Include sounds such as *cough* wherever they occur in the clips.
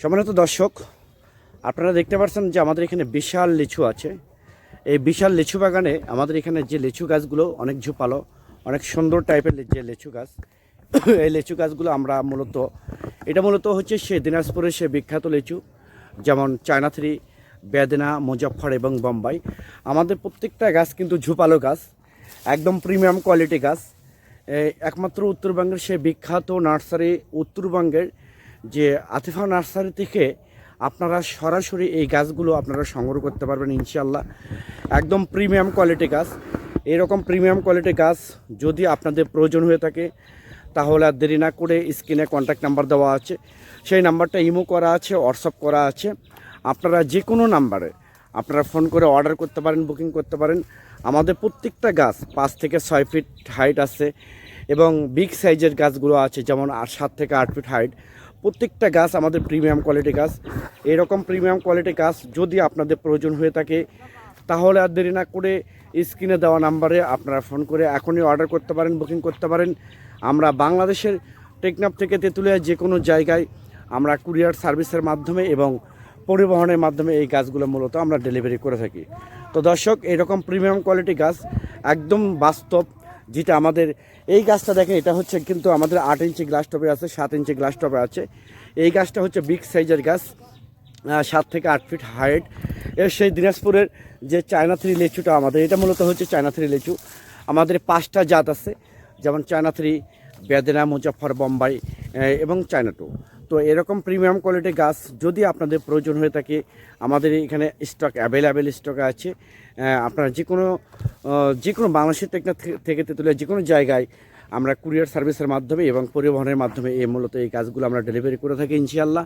সম্মানিত দর্শক, আপনারা দেখতে পাচ্ছেন যে আমাদের এখানে বিশাল লিচু আছে। এই বিশাল লিচু বাগানে আমাদের এখানে যে লিচু গাছগুলো অনেক ঝোপালো, অনেক সুন্দর টাইপের যে লিচু গাছ, *coughs* এই লিচু গাছগুলো আমরা মূলত, এটা মূলত হচ্ছে সে দিনাজপুরের সে বিখ্যাত লিচু, যেমন চায়না থ্রি, বেদনা, মুজফ্ফর এবং বোম্বাই। আমাদের প্রত্যেকটা গাছ কিন্তু ঝোপালো গাছ, একদম প্রিমিয়াম কোয়ালিটি গাছ। একমাত্র উত্তরবঙ্গের সে বিখ্যাত নার্সারি উত্তরবঙ্গের যে আতিফা নার্সারি থেকে আপনারা সরাসরি এই গাছগুলো আপনারা সংগ্রহ করতে পারবেন ইনশাল্লাহ একদম প্রিমিয়াম কোয়ালিটি গাছ। এরকম প্রিমিয়াম কোয়ালিটি গাছ যদি আপনাদের প্রয়োজন হয়ে থাকে, তাহলে আর দেরি না করে স্ক্রিনে কন্ট্যাক্ট নাম্বার দেওয়া আছে। সেই নাম্বারটা ইমো করা আছে হোয়াটসঅ্যাপ করা আছে। আপনারা যে কোনো নাম্বারে আপনারা ফোন করে অর্ডার করতে পারেন বুকিং করতে পারেন। আমাদের প্রত্যেকটা গাছ পাঁচ থেকে ছয় ফিট হাইট আছে এবং বিগ সাইজের গাছগুলো আছে, যেমন সাত থেকে আট ফিট হাইট প্রত্যেকটা গাছ আমাদের প্রিমিয়াম কোয়ালিটি গাছ। এরকম প্রিমিয়াম কোয়ালিটি গাছ যদি আপনাদের প্রয়োজন হয়ে থাকে, তাহলে আর দেরি না করে স্ক্রিনে দেওয়া নাম্বারে আপনারা ফোন করে এখনই অর্ডার করতে পারেন বুকিং করতে পারেন। আমরা বাংলাদেশের টেকনাফ থেকে তেঁতুলিয়া যে কোনো জায়গায় আমরা কুরিয়ার সার্ভিসের মাধ্যমে এবং পরিবহনের মাধ্যমে এই গাছগুলো মূলত আমরা ডেলিভারি করে থাকি। তো দর্শক, এরকম প্রিমিয়াম কোয়ালিটি গাছ একদম বাস্তব যেটা আমাদের, এই গাছটা দেখেন, এটা হচ্ছে কিন্তু আমাদের আট ইঞ্চি গ্লাস টপে আছে, সাত ইঞ্চি গ্লাস টপে আছে। এই গাছটা হচ্ছে বিগ সাইজের গাছ সাত থেকে আট ফিট হাইট এর সেই দিনাজপুরের যে চায়না থ্রি লিচুটা আমাদের, এটা মূলত হচ্ছে চায়না থ্রি লিচু। আমাদের পাঁচটা জাত আছে, যেমন চায়না থ্রি বেদেনা, মুজফ্ফর, বোম্বাই এবং চায়না টু। তো এরকম প্রিমিয়াম কোয়ালিটির গাছ যদি আপনাদের প্রয়োজন হয়ে থাকে, আমাদের এখানে স্টক অ্যাভেলেবেল স্টক আছে। আপনারা যে কোনো যে কোনো বাংলাদেশের টেকনা থেকে তেঁতুলিয়া যে কোনো জায়গায় আমরা কুরিয়ার সার্ভিসের মাধ্যমে এবং পরিবহনের মাধ্যমে এই মূলত এই গাছগুলো আমরা ডেলিভারি করে থাকি ইনশাআল্লাহ।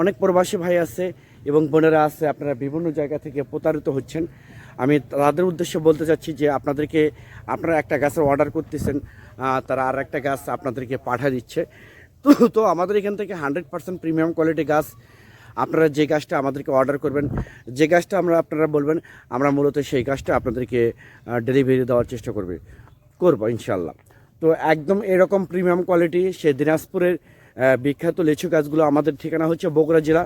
অনেক প্রবাসী ভাই আছে এবং বোনেরা আছে, আপনারা বিভিন্ন জায়গা থেকে প্রতারিত হচ্ছেন। আমি তাদের উদ্দেশ্যে বলতে চাচ্ছি যে আপনাদেরকে, আপনারা একটা গাছের অর্ডার করতেছেন তারা আর একটা গাছ আপনাদেরকে পাঠা দিচ্ছে। তো তো আমাদের এখান থেকে হান্ড্রেড পার্সেন্ট প্রিমিয়াম কোয়ালিটি গাছ, আপনারা যে গাছটা আমাদেরকে অর্ডার করবেন, যে গাছটা আমরা আপনারা বলবেন, আমরা মূলত সেই গাছটা আপনাদেরকে ডেলিভারি দেওয়ার চেষ্টা করবে, করব ইনশাল্লাহ তো একদম এরকম প্রিমিয়াম কোয়ালিটি সে দিনাজপুরের বিখ্যাত লিচু গাছগুলো আমাদের ঠিকানা হচ্ছে বগুড়া জেলা।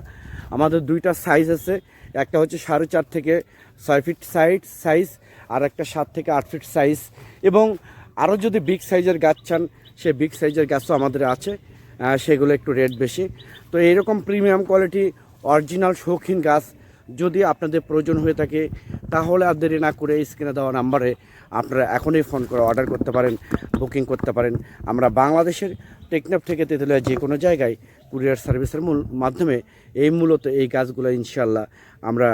আমাদের দুইটা সাইজ আছে, একটা হচ্ছে সাড়ে চার থেকে ছয় ফিট সাইজ সাইজ আর একটা সাত থেকে আট ফিট সাইজ এবং আরও যদি বিগ সাইজের গাছ চান, সে বিগ সাইজের গাছও আমাদের আছে। সেগুলো একটু রেট বেশি। তো এইরকম প্রিমিয়াম কোয়ালিটি অরিজিনাল শৌখিন গাছ যদি আপনাদের প্রয়োজন হয়ে থাকে, তাহলে আর দেরি না করে স্ক্রিনে দেওয়া নাম্বারে আপনারা এখনই ফোন করে অর্ডার করতে পারেন বুকিং করতে পারেন। আমরা বাংলাদেশের টেকনাফ থেকে তেঁতুলিয়া যে কোনো জায়গায় কুরিয়ার সার্ভিসের মূল মাধ্যমে এই মূলত এই গাছগুলো ইনশাল্লাহ আমরা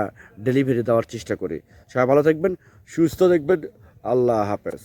ডেলিভারি দেওয়ার চেষ্টা করি। সবাই ভালো থাকবেন, সুস্থ দেখবেন আল্লাহ হাফেজ।